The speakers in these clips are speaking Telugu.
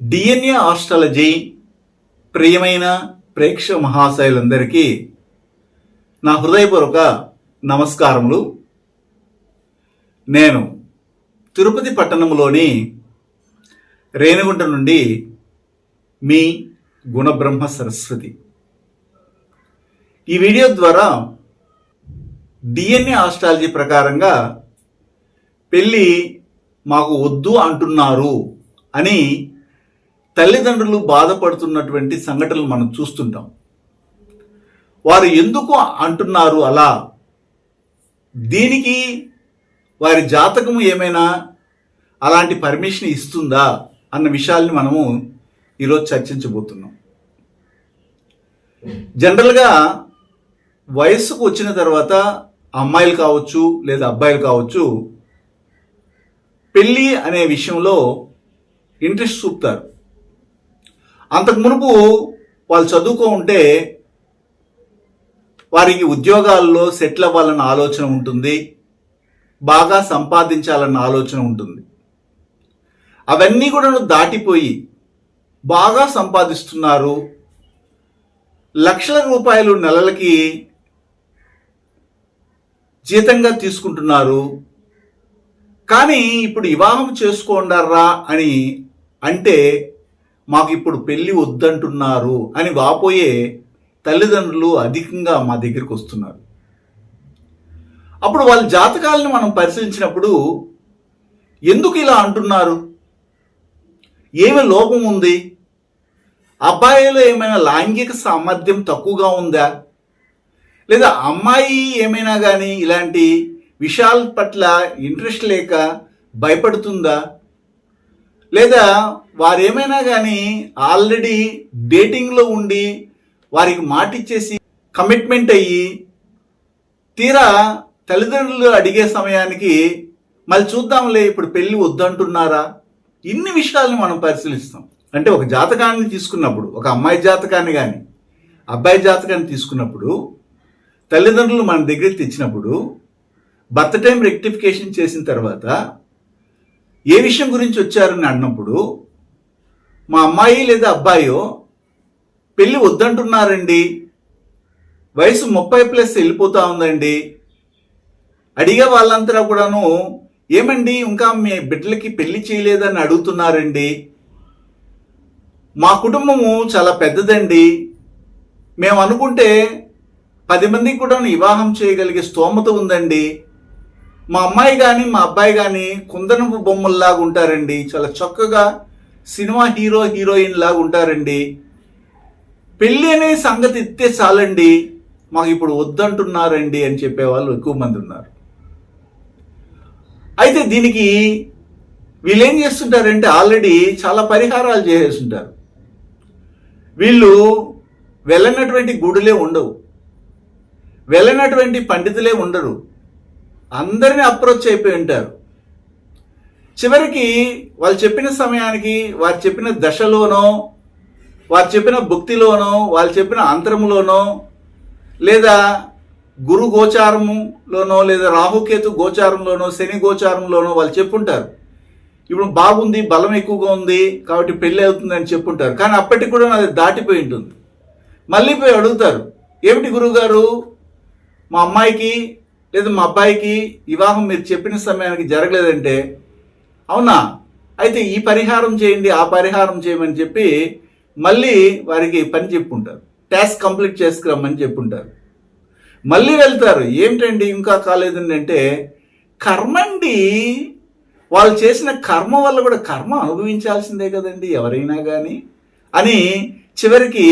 డిఎన్ఏ ఆస్ట్రాలజీ ప్రియమైన ప్రేక్షక మహాశయులందరికీ నా హృదయపూర్వక నమస్కారములు. నేను తిరుపతి పట్టణంలోని రేణుగుంట నుండి మీ గుణబ్రహ్మ సరస్వతి. ఈ వీడియో ద్వారా డిఎన్ఏ ఆస్ట్రాలజీ ప్రకారంగా పెళ్ళి మాకు వద్దు అంటున్నారు అని తల్లిదండ్రులు బాధపడుతున్నటువంటి సంఘటనలు మనం చూస్తుంటాం. వారు ఎందుకు అంటున్నారు అలా? దీనికి వారి జాతకము ఏమైనా అలాంటి పర్మిషన్ ఇస్తుందా అన్న విషయాల్ని మనము ఈరోజు చర్చించబోతున్నాం. జనరల్గా వయస్సుకు వచ్చిన తర్వాత అమ్మాయిలు కావచ్చు లేదా అబ్బాయిలు కావచ్చు పెళ్ళి అనే విషయంలో ఇంట్రెస్ట్ చూపుతారు. అంతకు మునుపు వాళ్ళు చదువుకో ఉంటే వారికి ఉద్యోగాల్లో సెటిల్ అవ్వాలన్న ఆలోచన ఉంటుంది బాగా సంపాదించాలన్న ఆలోచన ఉంటుంది. అవన్నీ కూడా దాటిపోయి బాగా సంపాదిస్తున్నారు లక్షల రూపాయలు నెలలకి జీతంగా తీసుకుంటున్నారు కానీ ఇప్పుడు వివాహం చేసుకోండారా అని అంటే మాకు ఇప్పుడు పెళ్ళి వద్దంటున్నారు అని వాపోయే తల్లిదండ్రులు అధికంగా మా దగ్గరికి వస్తున్నారు. అప్పుడు వాళ్ళ జాతకాలను మనం పరిశీలించినప్పుడు ఎందుకు ఇలా అంటున్నారు? ఏమి లోపం ఉంది? అబ్బాయిలో ఏమైనా లైంగిక సామర్థ్యం తక్కువగా ఉందా? లేదా అమ్మాయి ఏమైనా కానీ ఇలాంటి విషయాల పట్ల ఇంట్రెస్ట్ లేక భయపడుతుందా? లేదా వారేమైనా కానీ ఆల్రెడీ డేటింగ్లో ఉండి వారికి మాటిచ్చేసి కమిట్మెంట్ అయ్యి తీరా తల్లిదండ్రులు అడిగే సమయానికి మళ్ళీ చూద్దాంలే ఇప్పుడు పెళ్ళి వద్దంటున్నారా? ఇన్ని విషయాల్ని మనం పరిశీలిస్తాం. అంటే ఒక జాతకాన్ని తీసుకున్నప్పుడు ఒక అమ్మాయి జాతకాన్ని కానీ అబ్బాయి జాతకాన్ని తీసుకున్నప్పుడు తల్లిదండ్రులు మన దగ్గరికి తెచ్చినప్పుడు బర్త్ టైం రెక్టిఫికేషన్ చేసిన తర్వాత ఏ విషయం గురించి వచ్చారని అన్నప్పుడు మా అమ్మాయి లేదా అబ్బాయో పెళ్ళి వద్దంటున్నారండి. వయసు ముప్పై ప్లస్ వెళ్ళిపోతా ఉందండి. అడిగే వాళ్ళంతా కూడాను ఏమండి ఇంకా మీ బిడ్డలకి పెళ్ళి చేయలేదని అడుగుతున్నారండి. మా కుటుంబము చాలా పెద్దదండి. మేము అనుకుంటే పది మందికి కూడా వివాహం చేయగలిగే స్తోమత ఉందండి. మా అమ్మాయి కానీ మా అబ్బాయి కానీ కుందనపు బొమ్మల్లాగా ఉంటారండి. చాలా చక్కగా సినిమా హీరో హీరోయిన్ లాగా ఉంటారండి. పెళ్ళి అనే సంగతి ఇస్తే చాలండి. మాకు ఇప్పుడు వద్దంటున్నారండి అని చెప్పేవాళ్ళు ఎక్కువ మంది ఉన్నారు. అయితే దీనికి వీళ్ళు ఏం చేస్తుంటారంటే ఆల్రెడీ చాలా పరిహారాలు చేసేస్తుంటారు. వీళ్ళు వెళ్ళనటువంటి గుడులే ఉండవు. వెళ్ళనటువంటి పండితులే ఉండరు. అందరిని అప్రోచ్ అయిపోయి ఉంటారు. చివరికి వాళ్ళు చెప్పిన సమయానికి వారు చెప్పిన దశలోనో వారు చెప్పిన భుక్తిలోనో వాళ్ళు చెప్పిన అంతరములోనో లేదా గురు గోచారములోనో లేదా రాహుకేతు గోచారంలోనో శని గోచారంలోనో వాళ్ళు చెప్పుంటారు. ఇప్పుడు బాగుంది బలం ఎక్కువగా ఉంది కాబట్టి పెళ్ళి అవుతుందని చెప్పుంటారు. కానీ అప్పటికి కూడా అది దాటిపోయి ఉంటుంది. మళ్ళీ పోయి అడుగుతారు ఏమిటి గురువుగారు? మా అమ్మాయికి లేదు మా అబ్బాయికి వివాహం మీరు చెప్పిన సమయానికి జరగలేదంటే అవునా? అయితే ఈ పరిహారం చేయండి ఆ పరిహారం చేయమని చెప్పి మళ్ళీ వారికి పని చెప్పుంటారు. టాస్క్ కంప్లీట్ చేసుకురమ్మని చెప్పుంటారు. మళ్ళీ వెళ్తారు. ఏమిటండి ఇంకా కాలేదండి అంటే కర్మండి వాళ్ళు చేసిన కర్మ వల్ల కూడా కర్మ అనుభవించాల్సిందే కదండి ఎవరైనా కానీ అని చివరికి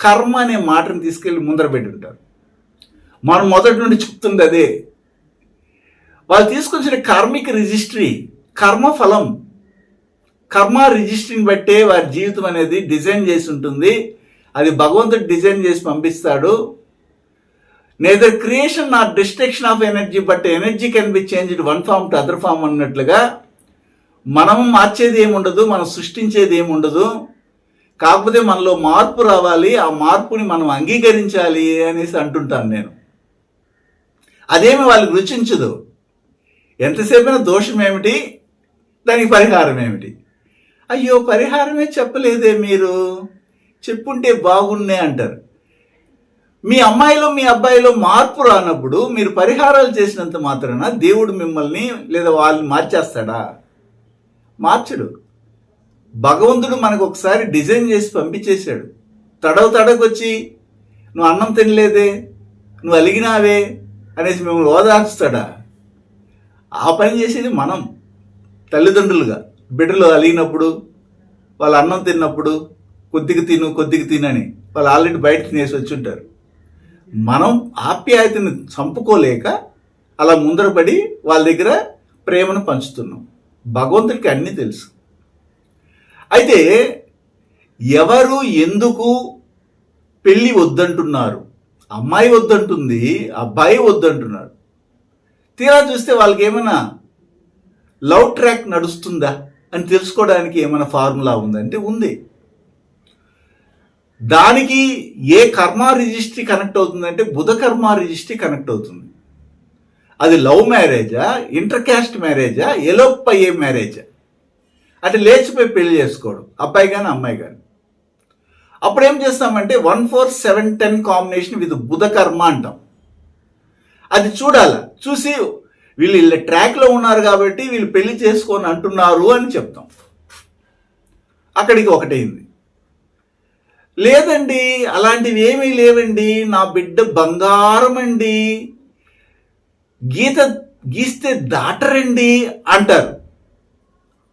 కర్మ అనే మాటను తీసుకెళ్ళి ముందర పెట్టుంటారు. మనం మొదటి నుండి చెప్తుంది అదే. వాళ్ళు తీసుకొచ్చిన కార్మిక రిజిస్ట్రీ కర్మ ఫలం కర్మ రిజిస్ట్రీని బట్టే వారి జీవితం అనేది డిజైన్ చేసి ఉంటుంది. అది భగవంతుడు డిజైన్ చేసి పంపిస్తాడు. Neither creation or destruction of energy but energy can be changed one form to other form అన్నట్లుగా మనం మార్చేది ఏముండదు మనం సృష్టించేది ఏముండదు కాకపోతే మనలో మార్పు రావాలి ఆ మార్పుని మనం అంగీకరించాలి అనేసి అంటుంటాను నేను. అదేమి వాళ్ళకి రుచించదు. ఎంతసేపైనా దోషం ఏమిటి దానికి పరిహారం ఏమిటి అయ్యో పరిహారమే చెప్పలేదే మీరు. చెప్పుంటే బాగున్నే అంటారు. మీ అమ్మాయిలో మీ అబ్బాయిలో మార్పు రానప్పుడు మీరు పరిహారాలు చేసినంత మాత్రాన దేవుడు మిమ్మల్ని లేదా వాళ్ళని మార్చేస్తాడా? మార్చడు. భగవంతుడు మనకు ఒకసారి డిజైన్ చేసి పంపించేశాడు. తడవ తడకొచ్చి నువ్వు అన్నం తినలేదే నువ్వు అలిగినావే అనేసి మిమ్మల్ని ఓదార్చుతాడా? ఆ పని చేసేది మనం తల్లిదండ్రులుగా. బిడ్డలు అలిగినప్పుడు వాళ్ళ అన్నం తిన్నప్పుడు కొద్దిగా తిను కొద్దిగా తినని వాళ్ళు ఆల్రెడీ బయట తినేసి వచ్చి ఉంటారు. మనం ఆప్యాయతని చంపుకోలేక అలా ముందరపడి వాళ్ళ దగ్గర ప్రేమను పంచుతున్నాం. భగవంతుడికి అన్నీ తెలుసు. అయితే ఎవరు ఎందుకు పెళ్ళి వద్దంటున్నారు? అమ్మాయి వద్దంటుంది అబ్బాయి వద్దంటున్నాడు. తీరా చూస్తే వాళ్ళకి ఏమైనా లవ్ ట్రాక్ నడుస్తుందా అని తెలుసుకోవడానికి ఏమైనా ఫార్ములా ఉందంటే ఉంది. దానికి ఏ కర్మ రిజిస్ట్రీ కనెక్ట్ అవుతుందంటే బుధ కర్మ రిజిస్ట్రీ కనెక్ట్ అవుతుంది. అది లవ్ మ్యారేజా ఇంటర్ క్యాస్ట్ మ్యారేజా ఎలోప్ అయ్యే మ్యారేజా? అంటే లేచిపోయి పెళ్ళి చేసుకోవడం అబ్బాయి కానీ అమ్మాయి కానీ అప్పుడు ఏం చేస్తామంటే one four seven ten combination with బుధ కర్మ అంటాం. అది చూడాల చూసి వీళ్ళు వీళ్ళ ట్రాక్లో ఉన్నారు కాబట్టి వీళ్ళు పెళ్ళి చేసుకొని అంటున్నారు అని చెప్తాం. అక్కడికి ఒకటైంది. లేదండి అలాంటివి ఏమీ లేవండి నా బిడ్డ బంగారం అండి గీత గీస్తే దాటరండి అంటారు.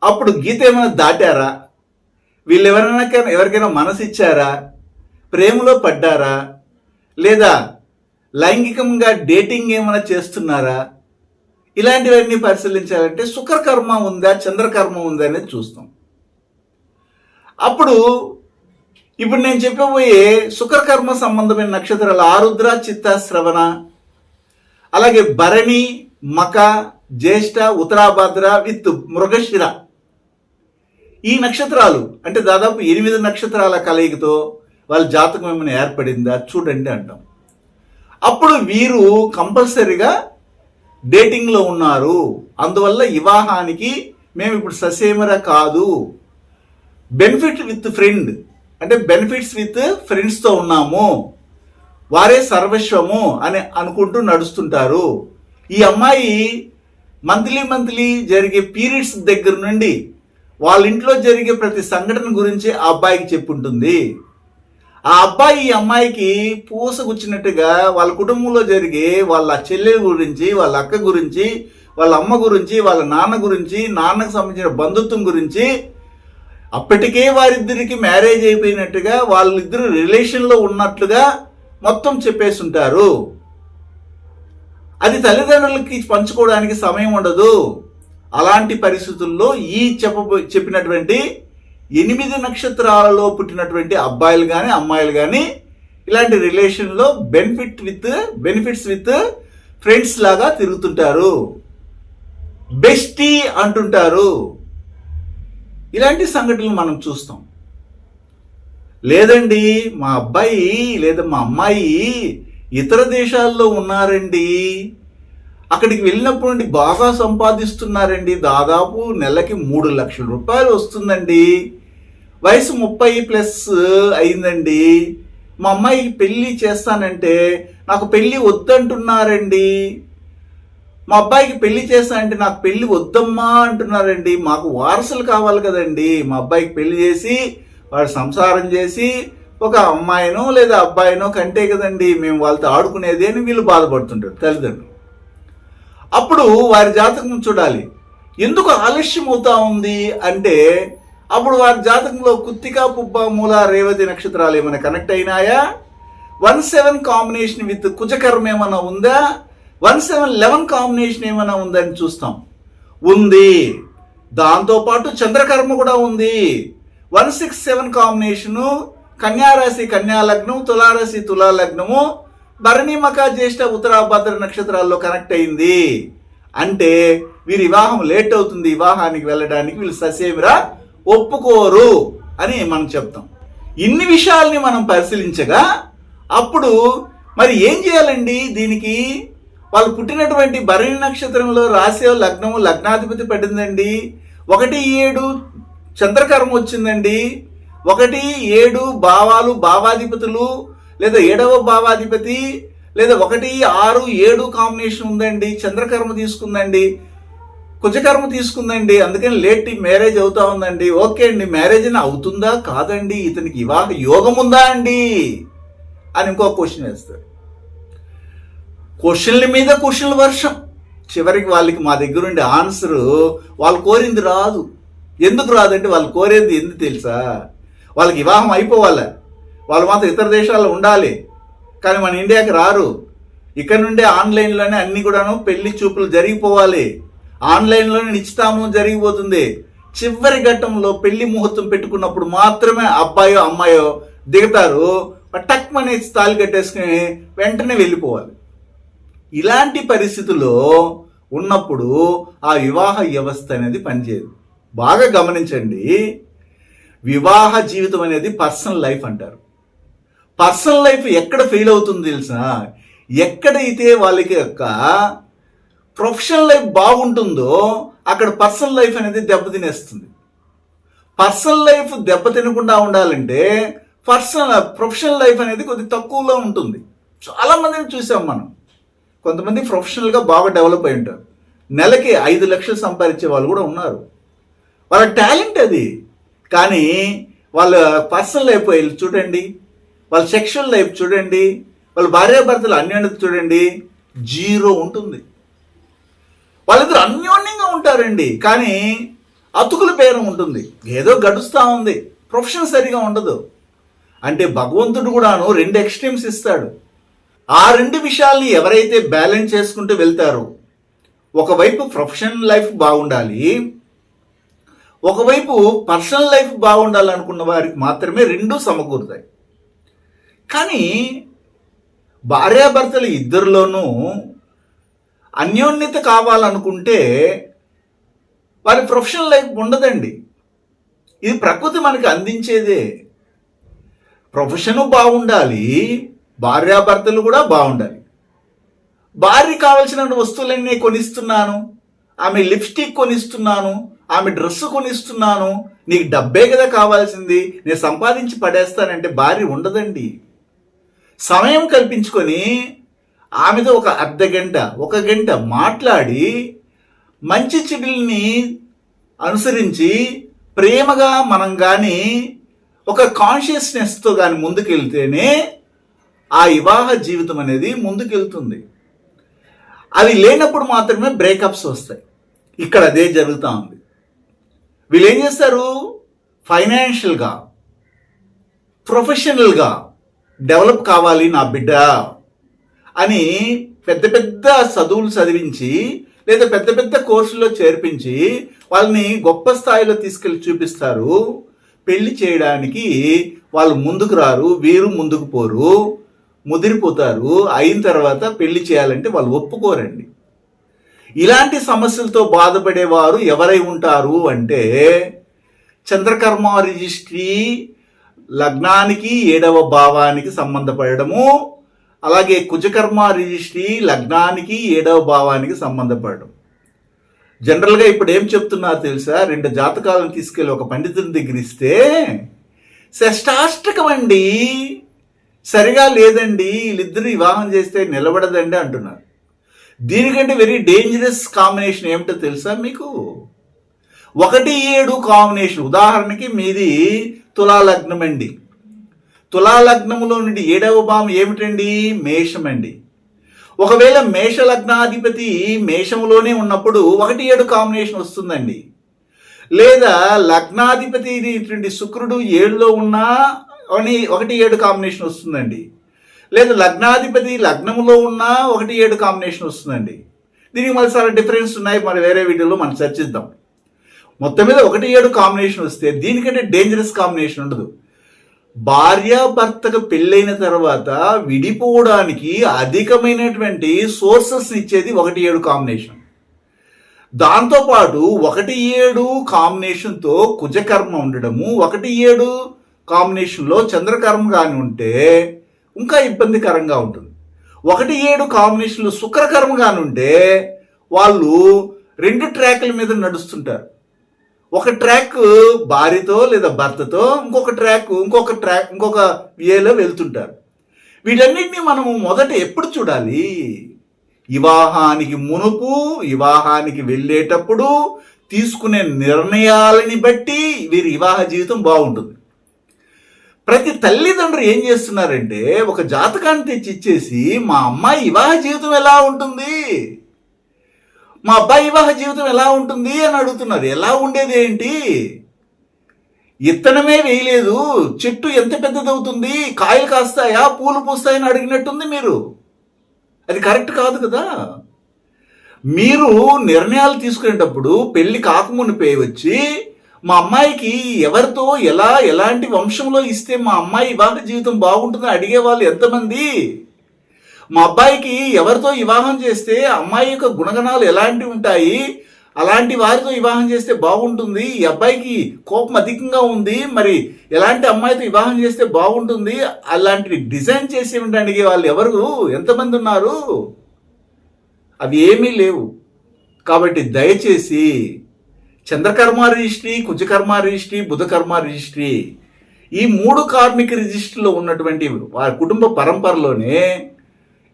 అప్పుడు గీత ఏమైనా దాటారా? వీళ్ళు ఎవరైనా ఎవరికైనా మనసు ఇచ్చారా ప్రేమలో పడ్డారా? లేదా లైంగికంగా డేటింగ్ ఏమైనా చేస్తున్నారా? ఇలాంటివన్నీ పరిశీలించాలంటే శుక్రకర్మ ఉందా చంద్రకర్మ ఉందా అనేది చూస్తాం. అప్పుడు ఇప్పుడు నేను చెప్పబోయే శుక్రకర్మ సంబంధమైన నక్షత్రాలు ఆరుద్ర చిత్త శ్రవణ అలాగే భరణి మక జ్యేష్ఠ ఉత్తరాభద్ర విత్ మృగశిర ఈ నక్షత్రాలు అంటే దాదాపు ఎనిమిది నక్షత్రాల కలయికతో వాళ్ళ జాతకం ఏమైనా ఏర్పడిందా? చూడండి అంటాం. అప్పుడు వీరు కంపల్సరీగా డేటింగ్లో ఉన్నారు. అందువల్ల వివాహానికి మేము ఇప్పుడు ససేమర కాదు. బెనిఫిట్ విత్ ఫ్రెండ్ అంటే బెనిఫిట్స్ విత్ ఫ్రెండ్స్తో ఉన్నాము. వారే సర్వస్వము అని అనుకుంటూ నడుస్తుంటారు. ఈ అమ్మాయి మంత్లీ మంత్లీ జరిగే పీరియడ్స్ దగ్గర నుండి వాళ్ళ ఇంట్లో జరిగే ప్రతి సంఘటన గురించి ఆ అబ్బాయికి చెప్పుంటుంది. ఆ అబ్బాయి ఈ అమ్మాయికి పూసగుచ్చినట్టుగా వాళ్ళ కుటుంబంలో జరిగే వాళ్ళ చెల్లెల గురించి వాళ్ళ అక్క గురించి వాళ్ళ అమ్మ గురించి వాళ్ళ నాన్న గురించి నాన్నకు సంబంధించిన బంధుత్వం గురించి అప్పటికే వారిద్దరికి మ్యారేజ్ అయిపోయినట్టుగా వాళ్ళిద్దరు రిలేషన్లో ఉన్నట్లుగా మొత్తం చెప్పేస్తుంటారు అది తల్లిదండ్రులకి పంచుకోవడానికి సమయం ఉండదు. అలాంటి పరిస్థితుల్లో ఈ చెప్పబో చెప్పినటువంటి ఎనిమిది నక్షత్రాలలో పుట్టినటువంటి అబ్బాయిలు కానీ అమ్మాయిలు కానీ ఇలాంటి రిలేషన్లో benefit with benefits with friends లాగా తిరుగుతుంటారు. బెస్టీ అంటుంటారు. ఇలాంటి సంఘటనలు మనం చూస్తాం. లేదండి మా అబ్బాయి లేదా మా అమ్మాయి ఇతర దేశాల్లో ఉన్నారండి. అక్కడికి వెళ్ళినప్పుడు నుండి బాగా సంపాదిస్తున్నారండి. దాదాపు నెలకి మూడు లక్షల రూపాయలు వస్తుందండి. వయసు ముప్పై ప్లస్ అయిందండి. మా అమ్మాయికి పెళ్ళి చేస్తానంటే నాకు పెళ్ళి వద్దంటున్నారండి. మా అబ్బాయికి పెళ్ళి చేస్తానంటే నాకు పెళ్ళి వద్దమ్మా అంటున్నారండి. మాకు వారసులు కావాలి కదండి. మా అబ్బాయికి పెళ్ళి చేసి వాడు సంసారం చేసి ఒక అమ్మాయినో లేదా అబ్బాయినో కంటే కదండి. మేము వాళ్ళతో ఆడుకునేది అని వీళ్ళు బాధపడుతుంటారు. తల్లిదండ్రులు. అప్పుడు వారి జాతకం చూడాలి. ఎందుకు ఆలస్యం అవుతా ఉంది అంటే అప్పుడు వారి జాతకంలో కుత్తిక పుబ్బ మూల రేవతి నక్షత్రాలు ఏమైనా కనెక్ట్ అయినాయా? వన్ సెవెన్ కాంబినేషన్ విత్ కుజకర్మ ఏమైనా ఉందా? వన్ సెవెన్ లెవెన్ కాంబినేషన్ ఏమైనా ఉందని చూస్తాం. ఉంది. దాంతోపాటు చంద్రకర్మ కూడా ఉంది. వన్ సిక్స్ సెవెన్ కాంబినేషను కన్యారాశి కన్యా లగ్నం తులారాశి తులా లగ్నము భరణి మక జ్యేష్ఠ ఉత్తరాభద్ర నక్షత్రాల్లో కనెక్ట్ అయింది. అంటే వీరి వివాహం లేట్ అవుతుంది. వివాహానికి వెళ్ళడానికి వీళ్ళు ససేమిరా ఒప్పుకోరు అని మనం చెప్తాం. ఇన్ని విషయాల్ని మనం పరిశీలించగా అప్పుడు మరి ఏం చేయాలండి దీనికి? వాళ్ళు పుట్టినటువంటి భరణి నక్షత్రంలో రాసే లగ్నము లగ్నాధిపతి పడిందండి. ఒకటి ఏడు చంద్రకర్మ వచ్చిందండి. ఒకటి ఏడు భావాలు భావాధిపతులు లేదా ఏడవ భావాధిపతి లేదా ఒకటి ఆరు ఏడు కాంబినేషన్ ఉందండి చంద్రకర్మ తీసుకుందండి కుజకర్మ తీసుకుందండి అందుకని లేట్ మ్యారేజ్ అవుతా ఉందండి. ఓకే అండి మ్యారేజ్ అని అవుతుందా కాదండి ఇతనికి వివాహ యోగం ఉందా అండి? అని ఇంకో క్వశ్చన్ వేస్తారు. క్వశ్చన్ల మీద క్వశ్చన్ల వర్షం. చివరికి వాళ్ళకి మా దగ్గర ఉండే ఆన్సర్ వాళ్ళు కోరింది రాదు. ఎందుకు రాదంటే వాళ్ళు కోరేది ఎందుకు తెలుసా? వాళ్ళకి వివాహం అయిపోవాలి? వాళ్ళు మాత్రం ఇతర దేశాల్లో ఉండాలి. కానీ మన ఇండియాకి రారు. ఇక్కడ నుండే ఆన్లైన్లోనే అన్ని కూడాను పెళ్ళి చూపులు జరిగిపోవాలి. ఆన్లైన్లోనే నిశ్చితామం జరిగిపోతుంది. చివరి ఘట్టంలో పెళ్ళి ముహూర్తం పెట్టుకున్నప్పుడు మాత్రమే అబ్బాయో అమ్మాయో దిగుతారు. టక్మనే తాళి కట్టేసుకుని వెంటనే వెళ్ళిపోవాలి. ఇలాంటి పరిస్థితుల్లో ఉన్నప్పుడు ఆ వివాహ వ్యవస్థ అనేది పనిచేయదు. బాగా గమనించండి. వివాహ జీవితం అనేది పర్సనల్ లైఫ్ అంటారు. పర్సనల్ లైఫ్ ఎక్కడ ఫెయిల్ అవుతుంది తెలుసా? ఎక్కడైతే వాళ్ళకి యొక్క ప్రొఫెషనల్ లైఫ్ బాగుంటుందో అక్కడ పర్సనల్ లైఫ్ అనేది దెబ్బతినేస్తుంది పర్సనల్ లైఫ్ దెబ్బతినకుండా ఉండాలంటే పర్సనల్ ప్రొఫెషనల్ లైఫ్ అనేది కొద్ది తక్కువలో ఉంటుంది. చాలా మందిని చూసాం మనం. కొంతమంది ప్రొఫెషనల్గా బాగా డెవలప్ అయి ఉంటారు. నెలకి ఐదు లక్షలు సంపాదించే వాళ్ళు కూడా ఉన్నారు. వాళ్ళ టాలెంట్ అది. కానీ వాళ్ళ పర్సనల్ లైఫ్ చూడండి. వాళ్ళ సెక్షువల్ లైఫ్ చూడండి వాళ్ళ భార్యాభర్తలు అన్యోన్యత చూడండి జీరో ఉంటుంది. వాళ్ళిద్దరు అన్యోన్యంగా ఉంటారండి కానీ అతుకుల పేరు ఉంటుంది. ఏదో గడుస్తూ ఉంది ప్రొఫెషన్ సరిగా ఉండదు. అంటే భగవంతుడు కూడాను రెండు ఎక్స్ట్రీమ్స్ ఇస్తాడు. ఆ రెండు విషయాల్ని ఎవరైతే బ్యాలెన్స్ చేసుకుంటూ వెళ్తారో ఒకవైపు ప్రొఫెషనల్ లైఫ్ బాగుండాలి ఒకవైపు పర్సనల్ లైఫ్ బాగుండాలనుకున్న వారికి మాత్రమే రెండూ సమకూరుతాయి. కానీ భార్యాభర్తలు ఇద్దరిలోనూ అన్యోన్యత కావాలనుకుంటే వారి ప్రొఫెషనల్ లైఫ్ ఉండదండి. ఇది ప్రకృతి మనకి అందించేదే. ప్రొఫెషను బాగుండాలి భార్యాభర్తలు కూడా బాగుండాలి. భార్య కావలసిన వస్తువులన్నీ కొనిస్తున్నాను ఆమె లిప్స్టిక్ కొనిస్తున్నాను ఆమె డ్రెస్ కొనిస్తున్నాను నీకు డబ్బే కదా కావాల్సింది నేను సంపాదించి పడేస్తానంటే భార్య ఉండదండి. సమయం కల్పించుకొని ఆమెతో ఒక అర్ధ గంట ఒక గంట మాట్లాడి మంచి చెడుల్ని అనుసరించి ప్రేమగా మనం కానీ ఒక కాన్షియస్నెస్తో కానీ ముందుకెళ్తేనే ఆ వివాహ జీవితం అనేది ముందుకెళ్తుంది. అవి లేనప్పుడు మాత్రమే బ్రేకప్స్ వస్తాయి. ఇక్కడ అదే జరుగుతూ ఉంది. వీళ్ళు ఏం చేస్తారు ఫైనాన్షియల్గా ప్రొఫెషనల్గా డెవలప్ కావాలి నా బిడ్డ అని పెద్ద పెద్ద చదువులు చదివించి లేదా పెద్ద పెద్ద కోర్సుల్లో చేర్పించి వాళ్ళని గొప్ప స్థాయిలో తీసుకెళ్ళి చూపిస్తారు. పెళ్ళి చేయడానికి వాళ్ళు ముందుకు రారు వీరు ముందుకు పోరు ముదిరిపోతారు. అయిన తర్వాత పెళ్ళి చేయాలంటే వాళ్ళు ఒప్పుకోరండి. ఇలాంటి సమస్యలతో బాధపడేవారు ఎవరై ఉంటారు అంటే చంద్రకర్మ రిజిస్ట్రీ లగ్నానికి ఏడవ భావానికి సంబంధపడము అలాగే కుజకర్మ రిజిస్ట్రీ లగ్నానికి ఏడవ భావానికి సంబంధపడడం. జనరల్గా ఇప్పుడు ఏం చెప్తున్నారు తెలుసా? రెండు జాతకాలను తీసుకెళ్ళి ఒక పండితుని దగ్గర ఇస్తే షష్టాష్టకం అండి సరిగా లేదండి వీళ్ళిద్దరు వివాహం చేస్తే నిలబడదండి అంటున్నారు. దీనికంటే వెరీ డేంజరస్ కాంబినేషన్ ఏమిటో తెలుసా మీకు? ఒకటి ఏడు కాంబినేషన్. ఉదాహరణకి మీది తులాలగ్నం అండి తులా లగ్నములో నుండి ఏడవ భావం ఏమిటండి? మేషం అండి ఒకవేళ మేష లగ్నాధిపతి మేషంలోనే ఉన్నప్పుడు ఒకటి ఏడు కాంబినేషన్ వస్తుందండి. లేదా లగ్నాధిపతి ఇటువంటి శుక్రుడు ఏడులో ఉన్నా అని ఒకటి ఏడు కాంబినేషన్ వస్తుందండి. లేదా లగ్నాధిపతి లగ్నములో ఉన్నా ఒకటి ఏడు కాంబినేషన్ వస్తుందండి. దీనికి మళ్ళీ చాలా డిఫరెన్స్ ఉన్నాయి. మరి వేరే వీడియోలో మనం చర్చిద్దాం. మొత్తం మీద ఒకటి ఏడు కాంబినేషన్ వస్తే దీనికంటే డేంజరస్ కాంబినేషన్ ఉండదు. భార్యాభర్తకు పెళ్ళైన తర్వాత విడిపోవడానికి అధికమైనటువంటి సోర్సెస్ ఇచ్చేది ఒకటి ఏడు కాంబినేషన్ దాంతోపాటు ఒకటి ఏడు కాంబినేషన్తో కుజకర్మ ఉండడము ఒకటి ఏడు కాంబినేషన్లో చంద్రకర్మ కానీ ఉంటే ఇంకా ఇబ్బందికరంగా ఉంటుంది. ఒకటి ఏడు కాంబినేషన్లో శుక్రకర్మ కాని ఉంటే వాళ్ళు రెండు ట్రాక్ల మీద నడుస్తుంటారు. ఒక ట్రాక్ భార్యతో లేదా భర్తతో ఇంకొక ట్రాక్ ఇంకొక ట్రాక్ ఇంకొక వేలో వెళ్తుంటారు. వీటన్నిటిని మనము మొదట ఎప్పుడు చూడాలి? వివాహానికి మునుపు వివాహానికి వెళ్ళేటప్పుడు తీసుకునే నిర్ణయాలని బట్టి వీరి వివాహ జీవితం బాగుంటుంది. ప్రతి తల్లిదండ్రులు ఏం చేస్తున్నారంటే ఒక జాతకాన్ని తెచ్చి ఇచ్చేసి మా అమ్మాయి వివాహ జీవితం ఎలా ఉంటుంది? మా అబ్బాయి వివాహ జీవితం ఎలా ఉంటుంది అని అడుగుతున్నారు. ఎలా ఉండేది ఏంటి? ఇత్తనమే వేయలేదు. చెట్టు ఎంత పెద్దదవుతుంది? కాయలు కాస్తాయా? పూలు పూస్తాయని అడిగినట్టుంది మీరు. అది కరెక్ట్ కాదు కదా. మీరు నిర్ణయాలు తీసుకునేటప్పుడు పెళ్ళి కాకమునిపే వచ్చి మా అమ్మాయికి ఎవరితో ఎలా ఎలాంటి వంశంలో ఇస్తే మా అమ్మాయి వివాహ జీవితం బాగుంటుందని అడిగే వాళ్ళు ఎంతమంది? మా అబ్బాయికి ఎవరితో వివాహం చేస్తే అమ్మాయి యొక్క గుణగణాలు ఎలాంటివి ఉంటాయి? అలాంటి వారితో వివాహం చేస్తే బాగుంటుంది. ఈ అబ్బాయికి కోపం అధికంగా ఉంది. మరి ఎలాంటి అమ్మాయితో వివాహం చేస్తే బాగుంటుంది? అలాంటివి డిజైన్ చేసి ఉండడానికి వాళ్ళు ఎవరు? ఎంతమంది ఉన్నారు? అవి ఏమీ లేవు. కాబట్టి దయచేసి చంద్రకర్మ రిజిస్ట్రీ కుజకర్మ రిజిస్ట్రీ బుధకర్మ రిజిస్ట్రీ ఈ మూడు కార్మిక రిజిస్ట్రీలో ఉన్నటువంటి వారి కుటుంబ పరంపరలోనే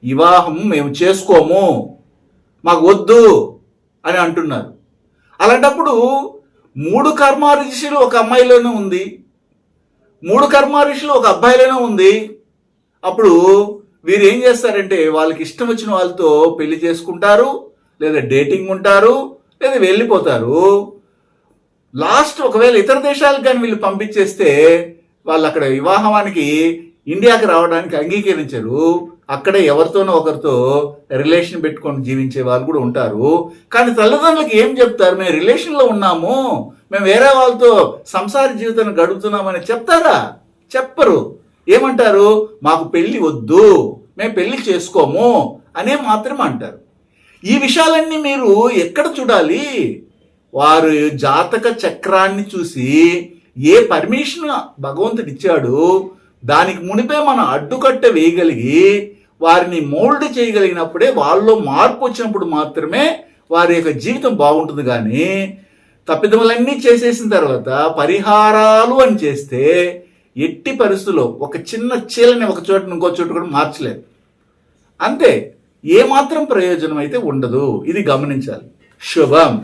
వివాహం మేము చేసుకోము. మాకు వద్దు అని అంటున్నారు. అలాంటప్పుడు మూడు కర్మ ఒక అమ్మాయిలోనే ఉంది. మూడు కర్మ ఒక అబ్బాయిలోనే ఉంది. అప్పుడు వీరు ఏం చేస్తారంటే వాళ్ళకి ఇష్టం వచ్చిన వాళ్ళతో పెళ్ళి చేసుకుంటారు లేదా డేటింగ్ ఉంటారు లేదా వెళ్ళిపోతారు. లాస్ట్ ఒకవేళ ఇతర దేశాలకు కానీ వీళ్ళు పంపించేస్తే వాళ్ళు అక్కడ వివాహానికి ఇండియాకి రావడానికి అంగీకరించరు. అక్కడే ఎవరితోనో ఒకరితో రిలేషన్ పెట్టుకొని జీవించే వాళ్ళు కూడా ఉంటారు. కానీ తల్లిదండ్రులకు ఏం చెప్తారు? మేము రిలేషన్లో ఉన్నాము. మేము వేరే వాళ్ళతో సంసార జీవితాన్ని గడుపుతున్నామని చెప్తారా? చెప్పరు. ఏమంటారు? మాకు పెళ్ళి వద్దు. మేము పెళ్ళి చేసుకోము అనే మాత్రం అంటారు. ఈ విషయాలన్నీ మీరు ఎక్కడ చూడాలి? వారు జాతక చక్రాన్ని చూసి ఏ పర్మిషన్ భగవంతుడు ఇచ్చాడు దానికి మునిపే మనం అడ్డుకట్ట వేయగలిగి వారిని మోల్డ్ చేయగలిగినప్పుడే వాళ్ళలో మార్పు వచ్చినప్పుడు మాత్రమే వారి యొక్క జీవితం బాగుంటుంది. కానీ తప్పిదములన్నీ చేసేసిన తర్వాత పరిహారాలు అని చేస్తే ఎట్టి పరిస్థితుల్లో ఒక చిన్న చీలని ఒక చోట ఇంకో చోటు కూడా మార్చలేదు. అంతే. ఏమాత్రం ప్రయోజనం అయితే ఉండదు. ఇది గమనించాలి. శుభం.